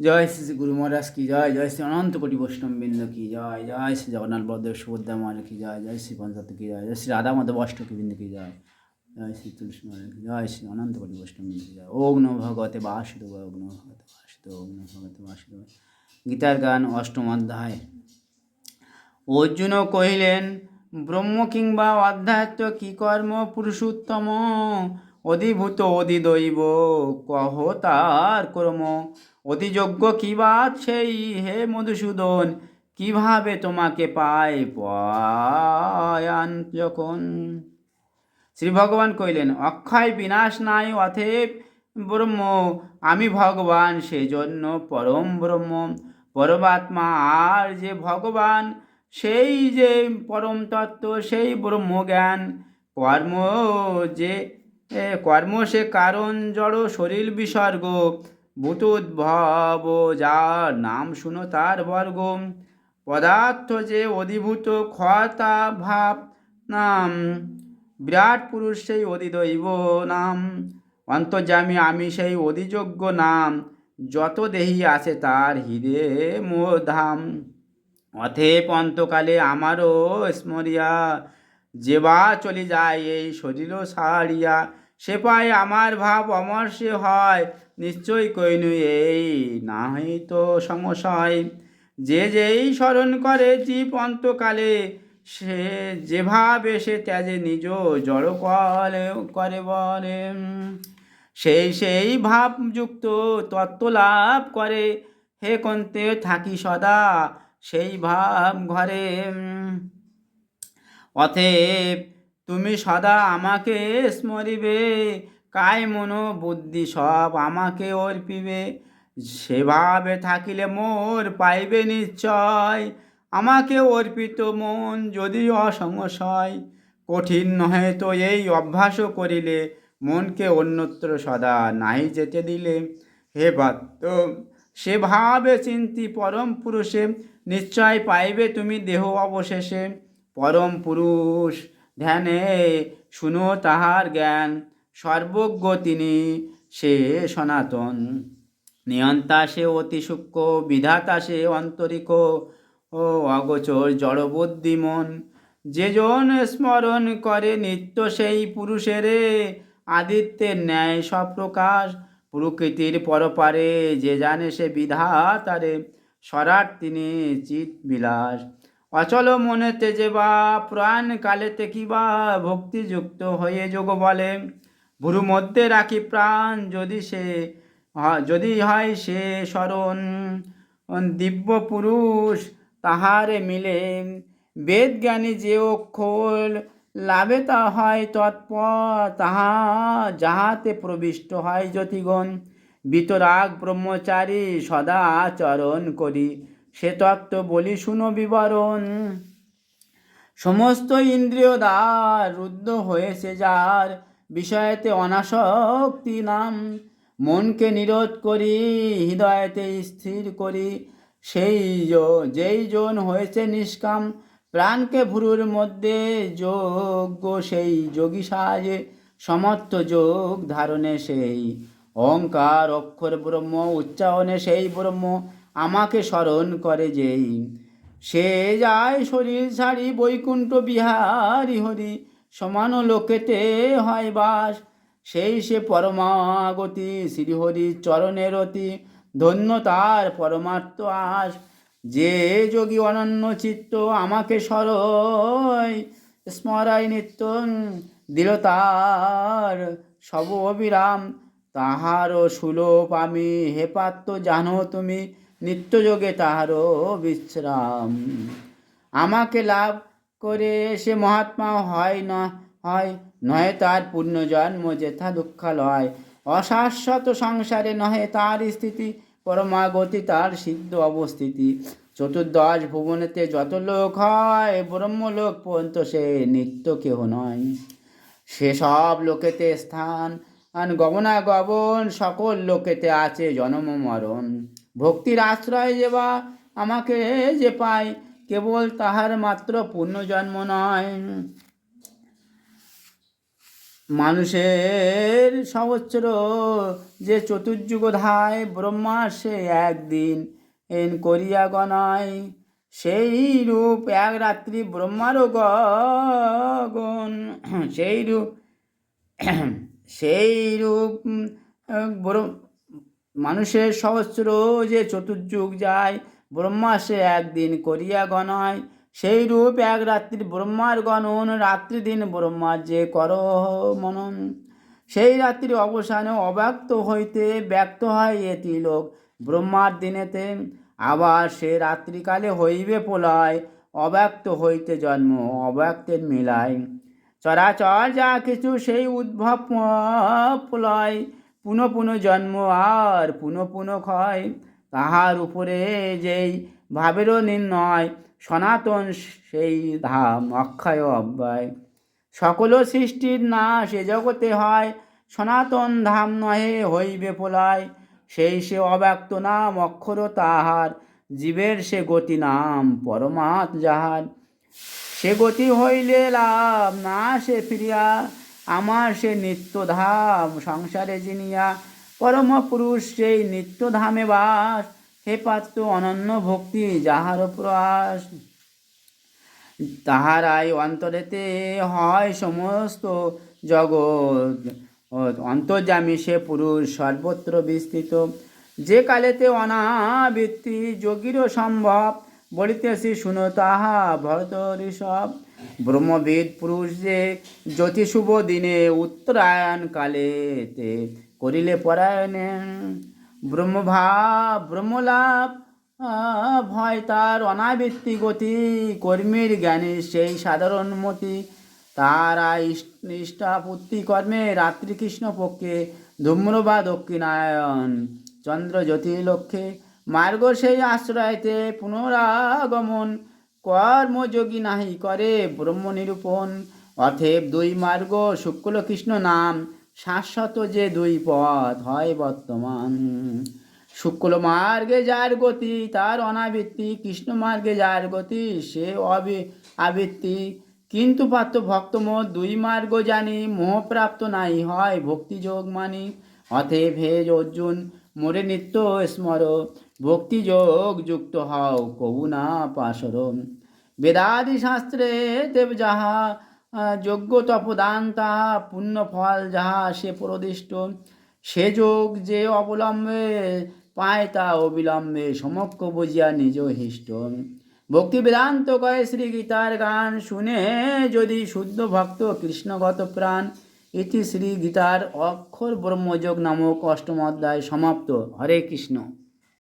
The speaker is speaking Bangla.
জয় শ্রী গুরু মহারাজ কি জয় জয় শ্রী অনন্ত কোটি বৈষ্ণব বৃন্দ কি জয় জয় শ্রী জগন্নাথ বলদেব সুভদ্রা মহারাজ কি জয় জয় শ্রী পঞ্চায়েত কি জয় জয় শ্রী রাধা মাধব অষ্টকী বৃন্দ কি জয় জয় শ্রী তুলসী মহারাজ কি জয় শ্রী অনন্ত কোটি বৈষ্ণব বৃন্দ কি জয়, ওম নমঃ ভগবতে বাসুদেব ওম নমঃ ভগবতে বাসুদেব ওম ভগবতে বাসুদেব গীতার গান অষ্টম অধ্যায়। অর্জুন কহিলেন, ব্রহ্ম কিংবা অধ্যাত্ম কি কর্ম পুরুষোত্তম? অধিভূত অধিদৈব, কহ তার কর্ম। অধিযোগ্য কি বাত সেই হে মধুসূদন? কীভাবে তোমাকে পায় পয়ান যখন? শ্রী ভগবান কইলেন অক্ষয় বিনাশ নাই অথেব ব্রহ্ম। আমি ভগবান, সেজন্য পরম ব্রহ্ম। পরমাত্মা আর যে ভগবান, সেই যে পরম তত্ত্ব, সেই ব্রহ্মজ্ঞান। কর্ম যে কর্ম সে কারণ জড় শরীর বিসর্গ। ভূত উদ্ভব যার নাম শুনো তার বর্গ। পদার্থ যে অধিভূত ক্ষতা ভাব নাম, বিরাট পুরুষ সেই অধিদৈব নাম। অন্তর্যামী আমি সেই অধিযোগ্য নাম, যত দেহি আছে তার হিরে মোধাম অথেপ অন্তকালে আমারও স্মরিয়া যেবা চলে যায় এই শরীর সারিয়া। সে পায় আমার ভাব অমর সে হয়, নিশ্চয় কইনু এই নাহি তো সমস্যায় যে যেই স্মরণ করে জীব অন্তকালে, সে যেভাবে সে ত্যাজে নিজ জড় করে করে বলে। সেই সেই ভাবযুক্ত তত্ত্ব লাভ করে, হে কন্তে থাকি সদা সেই ভাব ঘরে। অতএব তুমি সদা আমাকে স্মরিবে, কায় মনো বুদ্ধি সব আমাকে অর্পিবে। সেভাবে থাকিলে মোর পাইবে নিশ্চয়, আমাকে অর্পিত মন যদি অসংশয়। কঠিন নহে তো এই অভ্যাসও করিলে, মনকে অন্যত্র সদা নাই যেতে দিলে। হে বাত্য সেভাবে চিন্তি পরম পুরুষে, নিশ্চয় পাইবে তুমি দেহ অবশেষে। পরম পুরুষ, ধ্যানে শুনো তাহার জ্ঞান, সর্বজ্ঞ তিনি সে সনাতন। নিয়ন্তা সে অতি সূক্ষ্ম, বিধাতা সে অন্তরিক ও অগোচর জড়বুদ্ধি মন। যেজন স্মরণ করে নিত্য সেই পুরুষেরে আদিত্যের ন্যায় সপ্রকাশ, প্রকৃতির পরপারে যে জানে সে বিধাতারে সরাট তিনি চিত বিলাস। অচল মনেতে যে বা প্রাণ কালেতে কি বা ভক্তিযুক্ত হয়ে যোগ বলে। ভুরু মধ্যে রাখি প্রাণ, যদি সে যদি হয় সে স্মরণ। দিব্য পুরুষ তাহারে মিলে। বেদ জ্ঞানী যে অক্ষর লাভে তা হয় তৎপর, তাহা যাহাতে প্রবিষ্ট হয় জ্যোতিগণ। বিতরাগ ব্রহ্মচারী সদা আচরণ করি। সে তত্ত্ব বলি শুনো বিবরণ। সমস্ত ইন্দ্রিয় দ্বার রুদ্ধ হয়েছে যার বিষয়েতে অনাসক্তি নাম। মনকে নিরোধ করি, হৃদয়তে স্থির করি। সেই যেই জন হয়েছে নিষ্কাম, প্রাণকে ভুরুর মধ্যে যোগ্য সেই যোগী সাজে সমর্থ যোগ ধারণে সেই। অহংকার, অক্ষর, ব্রহ্ম, উচ্চারণে সেই ব্রহ্ম আমাকে স্মরণ করে যেই। সে যায় শরীর ছাড়ি বৈকুণ্ঠ বিহারি হরি, সমান লোকেতে হয় বাস। সেই সে পরমাগতি শ্রীহরি চরণের অতি, ধন্য তার পরমার্থ আস। যে যোগী অনন্য চিত্ত আমাকে স্মরয় স্মরায় নিত্য দিল তার সব অবিরাম। তাহারও সুলোপ আমি, হে পাত্র জানো তুমি নিত্যযোগে তাহারও বিশ্রাম। আমাকে লাভ করে সে মহাত্মা হয় না, হয়, নহে তার পুণ্যজন্ম যেথা দুঃখালয়। অশাশ্বত সংসারে নহে তার স্থিতি, পরমাগতি তার সিদ্ধ অবস্থিতি। চতুর্দশ ভুবনেতে যত লোক হয়, ব্রহ্মলোক পর্যন্ত সে নিত্য কেহ নয়। সেসব লোকেতে স্থান গগন সকল লোকেতে আছে জনম মরণ। ভক্তির আশ্রয় যে বা আমাকে যে পায়, কেবল তাহার মাত্র পুণ্যজন্ম নয়। মানুষের সহস্র যে চতুর্যুগ ধায়, ব্রহ্মা সে একদিন এন করিয়া গণায় সেই রূপ এক রাত্রি ব্রহ্মারও গগন সেই রূপ সেই রূপ মানুষের সহস্র যে চতুর্যুগ যায়, ব্রহ্মা সে একদিন করিয়া গণায় সেই রূপ এক রাত্রি ব্রহ্মার গণন, রাত্রি দিন ব্রহ্মার যে কর মনন। সেই রাত্রির অবসানে অব্যক্ত হইতে ব্যক্ত হয় এটি লোক ব্রহ্মার দিনেতে। আবার সে রাত্রিকালে হইবে প্রলয় অব্যক্ত হইতে জন্ম, অব্যক্তের মিলায়। চরাচর যা কিছু সেই উদ্ভব প্রলয় পুনঃ পুনঃ জন্ম আর পুনঃ পুনঃ ক্ষয়। তাহার উপরে যেই ভাবেরও নির্ণয়, সনাতন সেই ধাম অক্ষয় অব্যয়। সকল সৃষ্টির নাশ এ জগতে হয়, সনাতন ধাম নহে হইবে পোলায়। সেই সে অব্যক্ত নাম অক্ষর তাহার, জীবের সে গতি নাম পরমাৎ যাহার। সে গতি হইলে লাভ না সে ফিরিয়া আমার সে নিত্যধাম সংসারে জিনিয়া পরম পুরুষ সেই নিত্যধামে বাস। হে পাত্র অনন্য ভক্তি, যাহার প্রয়াস তাহারাই অন্তরেতে হয় সমস্ত জগৎ। অন্তর্যামী সে পুরুষ সর্বত্র বিস্তৃত। যে কালেতে অনাবৃত্তি যোগীরও সম্ভব, বলিতেছি, শুনো তাহা ভরত ঋষভ ব্রহ্মবিদ পুরুষ যে জ্যোতি দিনে উত্তরায়ণ কালেতে করিলে পরায়ণে। ব্রহ্মভাব, ব্রহ্মলাভ ভয় তার অনাবৃত্তি গতি, কর্মীর জ্ঞানী সেই সাধারণ মতি। তারা নিষ্ঠাপুত্তি কর্মে রাত্রি কৃষ্ণ পক্ষে ধূম্র বা দক্ষিণায়ন। চন্দ্র জ্যোতি লক্ষ্যে মার্গ সেই আশ্রয়তে পুনরাগমন। কর্মযোগী নাহি করে ব্রহ্ম নিরূপণ। অথেব দুই মার্গ শুক্ল কৃষ্ণ নাম, শাশ্বত যে দুই পথ হয় বর্তমান। শুক্ল মার্গে যার গতি, তার অনাবৃত্তি, কৃষ্ণ মার্গে যার গতি, সে অবি আবৃত্তি। কিন্তু পাত্র ভক্তমত দুই মার্গ জানি মোহপ্রাপ্ত নাই হয় ভক্তিযোগ মানি। অতএব হে অর্জুন, মোরে নিত্য স্মর ভক্তিযোগ যুক্ত হও কবু না পাশর। বেদাদি শাস্ত্রে দেব যাহা যজ্ঞ তপদান তাহা পুণ্য ফল যাহা সে প্রদিষ্ট। সে যোগ যে অবলম্বে পায় তা অবিলম্বে সমক্ষ বুঝিয়া নিজ হিষ্ট। ভক্তি বেদান্ত কয় শ্রী গীতার গান শুনে যদি শুদ্ধ ভক্ত কৃষ্ণগত প্রাণ, ইতি শ্রী গীতার অক্ষর ব্রহ্মযোগ নামক অষ্টম অধ্যায় সমাপ্ত। হরে কৃষ্ণ।